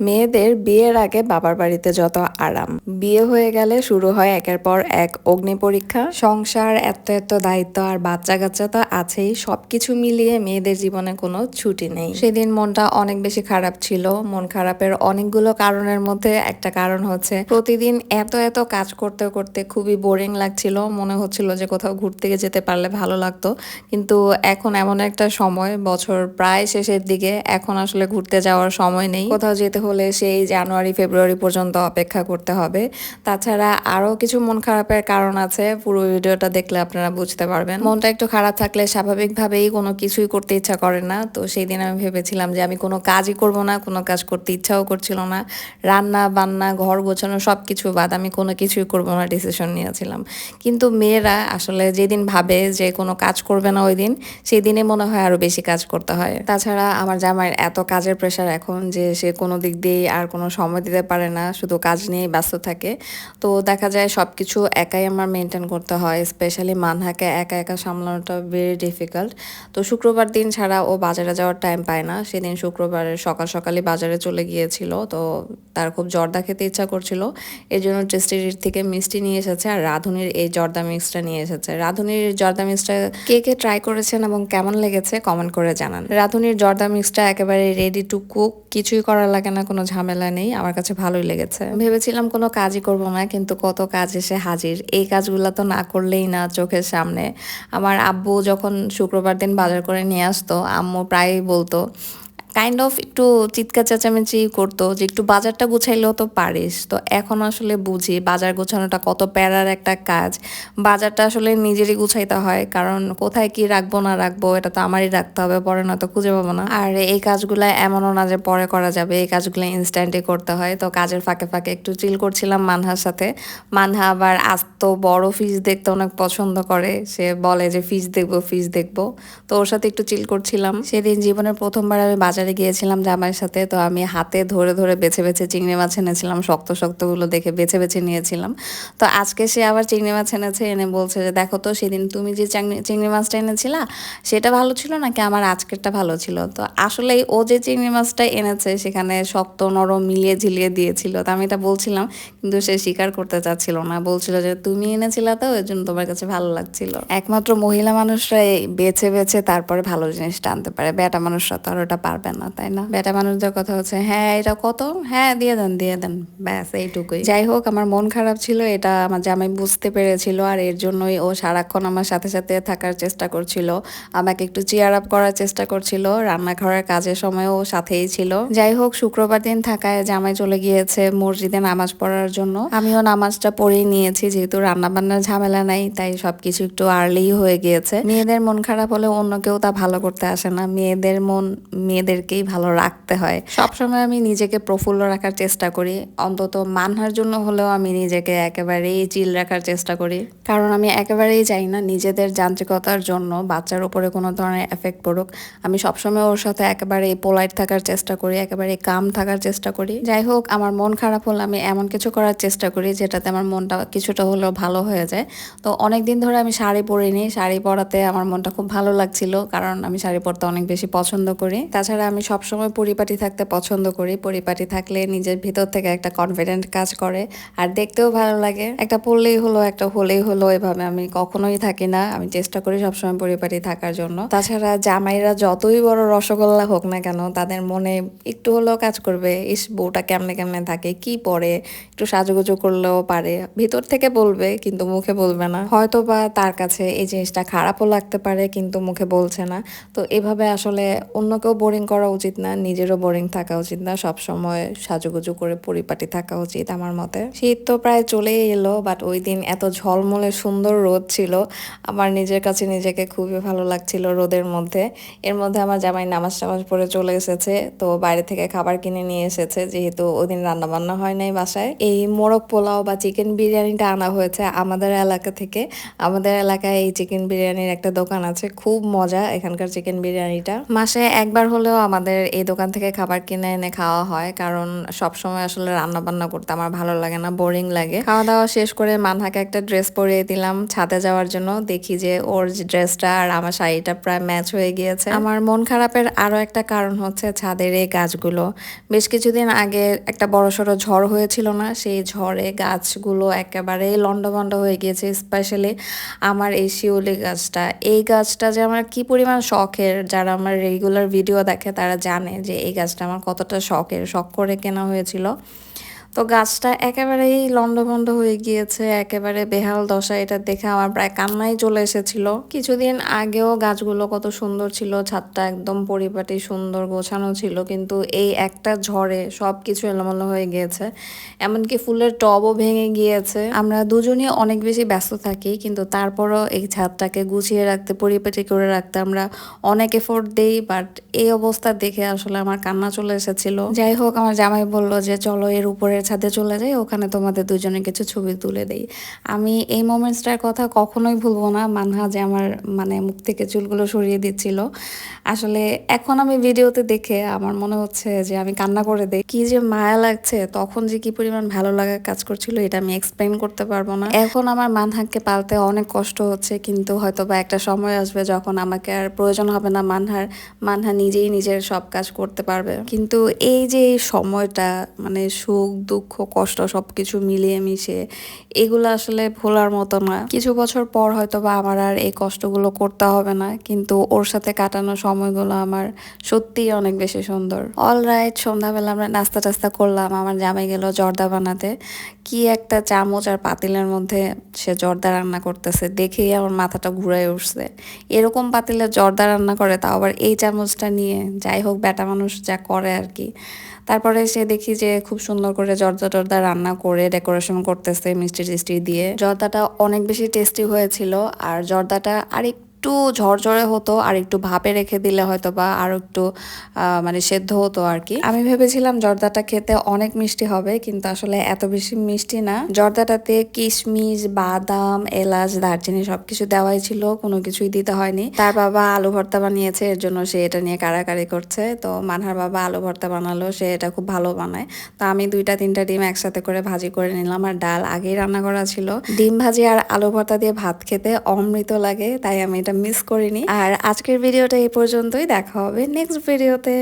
মেয়েদের বিয়ের আগে বাবার বাড়িতে যত আরাম। বিয়ে হয়ে গেলে শুরু হয় একের পর এক অগ্নি পরীক্ষা। সংসার এত এত দায়িত্ব আর বাচ্চা কাচ্চা তো আছেই। সবকিছু মিলিয়ে মেয়েদের জীবনে কোনো ছুটি নেই। সেদিন মনটা অনেক বেশি খারাপ ছিল। মন খারাপের অনেকগুলো কারণের মধ্যে একটা কারণ হচ্ছে, প্রতিদিন এত এত কাজ করতে করতে খুবই বোরিং লাগছিল। মনে হচ্ছিল যে কোথাও ঘুরতে যেতে পারলে ভালো লাগতো। কিন্তু এখন এমন একটা সময়, বছর প্রায় শেষের দিকে, এখন আসলে ঘুরতে যাওয়ার সময় নেই। কোথাও যেতে হলে সেই জানুয়ারি, ফেব্রুয়ারি পর্যন্ত অপেক্ষা করতে হবে। তাছাড়া আরও কিছু মন খারাপের কারণ আছে, পুরো ভিডিওটা দেখলে আপনারা বুঝতে পারবেন। মনটা একটু খারাপ থাকলে স্বাভাবিকভাবেই কোনো কিছুই করতে ইচ্ছা করে না। তো সেই দিন আমি ভেবেছিলাম যে আমি কোনো কাজই করব না, কোনো কাজ করতে ইচ্ছাও করছিল না। রান্না, বান্না, ঘর গোছানো সব কিছু বাদ আমি কোনো কিছুই করব না, ডিসিশন নিয়েছিলাম। কিন্তু মেয়েরা আসলে যেদিন ভাবে যে কোনো কাজ করবে না ওই দিন সেই দিনে মনে হয় আরও বেশি কাজ করতে হয়। তাছাড়া আমার জামাইয়ের এত কাজের প্রেশার এখন যে সে কোনো দিক দিয়েই আর কোনো সময় দিতে পারে না, শুধু কাজ নিয়েই ব্যস্ত থাকে। তো দেখা যায় সব কিছু একাই আমার মেনটেন করতে হয় স্পেশালি মানহাকে একা একা সামলানোটা ভেরি ডিফিকাল্ট তো শুক্রবার দিন ছাড়া ও বাজারে যাওয়ার টাইম পায় না। সেদিন শুক্রবারের সকাল সকালই বাজারে চলে গিয়েছিল, তো তার খুব জর্দা খেতে ইচ্ছা করছিল। এই জন্য টেস্টির থেকে মিষ্টি নিয়ে এসেছে, আর রাঁধুনির এই জর্দা মিক্সটা নিয়ে এসেছে। রাঁধুনির জর্দা মিক্সটা কে কে ট্রাই করেছেন এবং কেমন লেগেছে কমেন্ট করে জানান। রাঁধুনির জর্দা মিক্সটা একেবারে রেডি টু কুক কিছুই করা লাগে না কোনো ঝামেলা নেই, আমার কাছে ভালোই লেগেছে। ভেবেছিলাম কোনো কাজই করব না, কিন্তু কত কাজ এসে হাজির। এই কাজগুলো তো না করলেই না চোখের সামনে। আমার আব্বু যখন শুক্রবার দিন বাজার করে নিয়ে আসতো, আম্মু প্রায়ই বলতো কাইন্ড অফ একটু চিৎকার চেঁচামেচি করতো যে একটু বাজারটা গুছাইলেও তো পারিস। তো এখন আসলে বুঝি বাজার গোছানোটা কত প্যারার একটা কাজ। বাজারটা আসলে নিজেরই গুছাইতে হয়, কারণ কোথায় কি রাখব না রাখব এটা তো আমারই রাখতে হবে, পরে না তো খুঁজে পাবো না। আর এই কাজগুলো এমনও না যে পরে করা যাবে, এই কাজগুলো ইনস্ট্যান্টে করতে হয়। তো কাজের ফাঁকে ফাঁকে একটু চিল করছিলাম মানহার সাথে। মানহা আবার আস্ত বড় ফিস দেখতে অনেক পছন্দ করে। সে বলে যে ফিস দেখব ফিস দেখব। তো ওর সাথে একটু চিল করছিলাম। সেদিন জীবনের প্রথমবার আমি বাজারে গিয়েছিলাম জামাইয়ের সাথে, তো আমি হাতে ধরে ধরে বেছে বেছে চিংড়ি মাছ এনেছিলাম, শক্ত শক্তগুলো দেখে বেছে বেছে নিয়েছিলাম। তো আজকে সে আবার চিংড়ি মাছ এনেছে, এনে বলছে যে, দেখো তো, সেদিন তুমি যে চিংড়ি মাছটা এনেছিলা, সেটা ভালো ছিল নাকি আমার আজকেরটা ভালো ছিল? তো আসলেই ও যে চিংড়ি মাছটা এনেছে, সেখানে শক্ত, নরম, মিলিয়ে ঝিলিয়ে দিয়েছিল। তো আমি এটা বলছিলাম, কিন্তু সে স্বীকার করতে চাচ্ছিল না। বলছিল যে, তুমি এনেছিলা তো ওই জন্য তোমার কাছে ভালো লাগছিল। একমাত্র মহিলা মানুষরাই বেছে বেছে তারপরে ভালো জিনিসটা আনতে পারে। বেটা মানুষরা তো আর ওটা পারবে না, তাই না? বেটা মানুষদের কথা হচ্ছে হ্যাঁ এটা কত? হ্যাঁ দিয়ে দেন দিয়ে দেন। ব্যাস, এইটুকুই। যাই হোক, আমার মন খারাপ ছিল, এটা আমার জামাই বুঝতে পেরেছিল, আর এর জন্যই ও সারাক্ষণ আমার সাথে সাথে থাকার চেষ্টা করছিল, আমাকে একটু চেয়ার আপ করার চেষ্টা করছিল, রান্নাঘরের কাজের সময় ও সাথেই ছিল। যাই হোক, শুক্রবার দিন থাকায় জামাই চলে গিয়েছে মসজিদে নামাজ পড়ার জন্য। আমিও নামাজটা পড়েই নিয়েছি, যেহেতু রান্না বান্নার ঝামেলা নাই, তাই সবকিছু একটু আর্লি হয়ে গিয়েছে। মেয়েদের মন খারাপ হলে অন্য কেউ তা ভালো করতে আসে না। মেয়েদের মন, মেয়েদের নিজেকেই ভালো রাখতে হয়। সবসময় আমি নিজেকে প্রফুল্ল রাখার চেষ্টা করি। অন্তত মানহার জন্য হলেও আমি নিজেকে একেবারেই চিল রাখার চেষ্টা করি। কারণ আমি একেবারেই চাই না নিজেদের যান্ত্রিকতার জন্য বাচ্চার উপরে কোনো ধরনের এফেক্ট পড়ুক। আমি সবসময় ওর সাথে একেবারে পোলাইট থাকার চেষ্টা করি একেবারে কাম থাকার চেষ্টা করি। যাই হোক, আমার মন খারাপ হলে আমি এমন কিছু করার চেষ্টা করি যেটাতে আমার মনটা কিছুটা হলেও ভালো হয়ে যায়। তো অনেক দিন ধরে আমি শাড়ি পরিনি। শাড়ি পরাতে আমার মনটা খুব ভালো লাগছিল, কারণ আমি শাড়ি পরতে অনেক বেশি পছন্দ করি। তাছাড়া আমি সবসময় পরিপাটি থাকতে পছন্দ করি। পরিপাটি থাকলে নিজের ভিতর থেকে একটা কনফিডেন্ট কাজ করে। আর দেখতেও ভালো লাগে। একটা পড়লেই হলো, একটা হলেই হলো, এভাবে আমি কখনোই থাকি না। আমি চেষ্টা করি সবসময় পরিপাটি থাকার জন্য। তাছাড়া জামাইরা যতই বড় রসগোল্লা হোক না কেন, তাদের মনে একটু হলেও কাজ করবে, ইস, বউটা কেমনে কেমনে থাকে, কি পরে? একটু সাজুগুজু করলেও পারে। ভিতর থেকে বলবে, কিন্তু মুখে বলবে না। হয়তো বা তার কাছে এই জিনিসটা খারাপও লাগতে পারে, কিন্তু মুখে বলছে না। তো এভাবে আসলে অন্য কেউ বোরিং করা উচিত না, নিজেরও বোরিং থাকা উচিত না সব সময় সাজুগুজু করে পরিপাটি থাকা উচিত আমার মতে। শীত তো প্রায় চলেই এলো বাট ওই দিন এত ঝলমলে সুন্দর রোদ ছিল, আমার নিজের কাছে নিজেকে খুবই ভালো লাগছিল রোদের মধ্যে। এর মধ্যে আমার জামাই নামাজ টামাজ পরে চলে এসেছে, তো বাইরে থেকে খাবার কিনে নিয়ে এসেছে, যেহেতু ওই দিন রান্না বান্না হয় নাই বাসায়। এই মোরগ পোলাও বা চিকেন বিরিয়ানিটা আনা হয়েছে আমাদের এলাকা থেকে। আমাদের এলাকায় এই চিকেন বিরিয়ানির একটা দোকান আছে, খুব মজা এখানকার চিকেন বিরিয়ানিটা। মাসে একবার হলেও আমাদের এই দোকান থেকে খাবার কিনে এনে খাওয়া হয়। কারণ সবসময় আসলে রান্না বান্না করতে আমার ভালো লাগে না বোরিং লাগে। খাওয়া দাওয়া শেষ করে মানহাকে একটা ড্রেস পরিয়ে দিলাম। ছাদে যাওয়ার জন্য দেখি যে ওর ড্রেসটা আর আমার শাড়িটা প্রায় ম্যাচ হয়ে গিয়েছে। আমার মন খারাপের আরও একটা কারণ হচ্ছে ছাদের এই গাছগুলো। বেশ কিছুদিন আগে একটা বড়সড় ঝড় হয়েছিল না? সেই ঝড়ে গাছগুলো একেবারে লন্ডভন্ড হয়ে গিয়েছে। স্পেশালি আমার এই শিউলি গাছটা। এই গাছটা যে আমার কি পরিমাণ শখের, যারা আমার রেগুলার ভিডিও দেখে তারা জানে যে এই গাছটা আমার কতটা শখের শখ করে কেনা হয়েছিল। তো গাছটা একেবারেই লন্ডভন্ড হয়ে গিয়েছে, একেবারে বেহাল দশা এটা দেখে আমার প্রায় কান্নাই চলে এসেছিল। কিছুদিন আগেও গাছগুলো কত সুন্দর ছিল, ছাদটা একদম পরিপাটি সুন্দর গোছানো ছিল, কিন্তু এই একটা ঝড়ে সব কিছু এলোমেলো হয়ে গিয়েছে। এমনকি ফুলের টবও ভেঙে গিয়েছে। আমরা দুজনই অনেক বেশি ব্যস্ত থাকি, কিন্তু তারপরও এই ছাদটাকে গুছিয়ে রাখতে, পরিপাটি করে রাখতে আমরা অনেক এফোর্ট দেই বাট এই অবস্থা দেখে আসলে আমার কান্না চলে এসেছিল। যাই হোক, আমার জামাই বলল যে, চলো এর উপরের ছাদে চলে যাই, ওখানে তোমাদের দুজনে কিছু ছবি তুলে দেই। আমি এই মোমেন্টসটার কথা কখনোই ভুলবো না, মানহা যে আমার মানে মুখ থেকে চুলগুলো সরিয়ে দিচ্ছিল। আসলে এখন আমি ভিডিওতে দেখে আমার মনে হচ্ছে যে আমি কান্না করে দেই। কি যে মায়া লাগছে, তখন যে কি পরিমাণ ভালো লাগা কাজ করছিল, এটা আমি এক্সপ্লেন করতে পারব না। এখন আমার মানহাকে পালতে অনেক কষ্ট হচ্ছে, কিন্তু হয়তো বা একটা সময় আসবে যখন আমাকে আর প্রয়োজন হবে না মানহার, মানহা নিজেই নিজের সব কাজ করতে পারবে। কিন্তু এই যে সময়টা মানে সুখ দুঃখ, কষ্ট সবকিছু মিলিয়ে মিশে এগুলো আসলে ভোলার মতো না। কিছু বছর পর হয়তো বা আমার আর এই কষ্টগুলো করতে হবে না, কিন্তু ওর সাথে কাটানো সময়গুলো আমার সত্যিই অনেক বেশি সুন্দর। অল রাইট সন্ধ্যাবেলা আমরা নাস্তা টাস্তা করলাম, আমার জামাই গেল জর্দা বানাতে। কি একটা চামচ আর পাতিলের মধ্যে সে জর্দা রান্না করতেছে, দেখেই আমার মাথাটা ঘুরে উঠছে। এরকম পাতিলে জর্দা রান্না করে, তাও আবার এই চামচটা নিয়ে, যাই হোক বেটা মানুষ যা করে আর কি। তারপরে সে দেখি যে খুব সুন্দর করে জর্দা টর্দা রান্না করে ডেকোরেশন করতেছে মিষ্টি টিষ্টি দিয়ে। জর্দাটা অনেক বেশি টেস্টি হয়েছিল আর জর্দাটা আরেক একটু ঝরঝরে হতো, আর একটু ভাপে রেখে দিলে হয়তো বা আরও একটু মানে সেদ্ধ হতো আর কি। আমি ভেবেছিলাম জর্দাটা খেতে অনেক মিষ্টি হবে, কিন্তু আসলে এত বেশি মিষ্টি না। জর্দাটাতে কিশমিশ, বাদাম, এলাচ, দারচিনি সবকিছু দেওয়াই ছিল, কোনো কিছুই দিতে হয়নি। তার বাবা আলু ভর্তা বানিয়েছে, এর জন্য সে এটা নিয়ে কারাকারি করছে। তো মানহার বাবা আলু ভর্তা বানালো, সে এটা খুব ভালো বানায়। তো আমি দুইটা, তিনটা ডিম একসাথে করে ভাজি করে নিলাম, আর ডাল আগেই রান্না করা ছিল। ডিম ভাজি আর আলু ভর্তা দিয়ে ভাত খেতে অমৃত লাগে, তাই আমি মিস করিনি। আর আজকের ভিডিওটা এই পর্যন্তই। দেখা হবে নেক্সট ভিডিওতে